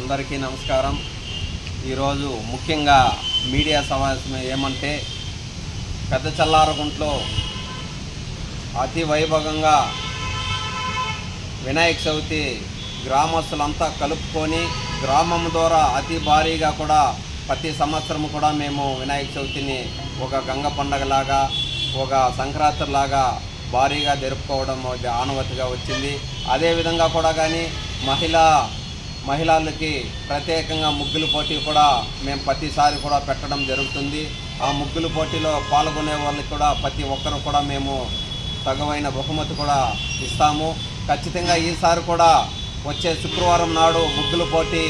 అందరికీ నమస్కారం. ఈరోజు ముఖ్యంగా మీడియా సమావేశం ఏమంటే పెద్ద చల్లారగుంట్లో అతి వైభవంగా వినాయక చవితి గ్రామస్తులంతా కలుపుకొని గ్రామం ద్వారా అతి భారీగా కూడా ప్రతి సంవత్సరం కూడా మేము వినాయక చవితిని ఒక గంగ పండగలాగా ఒక సంక్రాంతిలాగా భారీగా జరుపుకోవడం ఆనవతిగా వచ్చింది. అదేవిధంగా కూడా కానీ మహిళా మహిళలకి ప్రత్యేకంగా ముగ్గులు పోటీ కూడా మేము ప్రతిసారి కూడా పెట్టడం జరుగుతుంది. ఆ ముగ్గులు పోటీలో పాల్గొనే వాళ్ళకి కూడా ప్రతి ఒక్కరు కూడా మేము తగవైన బహుమతి కూడా ఇస్తాము. ఖచ్చితంగా ఈసారి కూడా వచ్చే శుక్రవారం నాడు ముగ్గుల పోటీ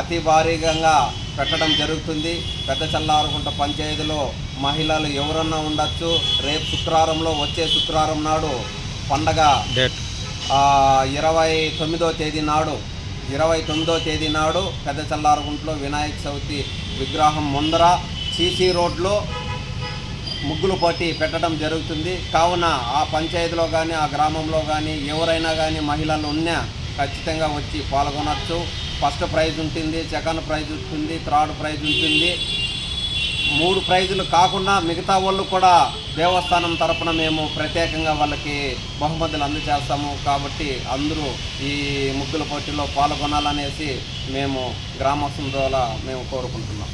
అతి భారీగా పెట్టడం జరుగుతుంది. పెద్ద చల్లారకుంట పంచాయతీలో మహిళలు ఎవరన్నా ఉండొచ్చు. రేపు శుక్రవారంలో వచ్చే శుక్రవారం నాడు పండగ ఇరవై తొమ్మిదో తేదీ నాడు ఇరవై తొమ్మిదో తేదీ నాడు పెద్ద చల్లారగుంట్లో వినాయక చవితి విగ్రహం ముందర సీసీ రోడ్లో ముగ్గులు పోటీ పెట్టడం జరుగుతుంది. కావున ఆ పంచాయతీలో కానీ ఆ గ్రామంలో కానీ ఎవరైనా కానీ మహిళలు ఉన్నా ఖచ్చితంగా వచ్చి పాల్గొనవచ్చు ఫస్ట్ ప్రైజ్ ఉంటుంది సెకండ్ ప్రైజ్ ఉంటుంది థర్డ్ ప్రైజ్ ఉంటుంది. మూడు ప్రైజులు కాకుండా మిగతా వాళ్ళు కూడా దేవస్థానం తరపున మేము ప్రత్యేకంగా వాళ్ళకి బహుమతులు అందజేస్తాము కాబట్టి అందరూ ఈ ముగ్గుల పోటీలో పాల్గొనాలనేసి మేము గ్రామస్తుల ద్వారా మేము కోరుకుంటున్నాం.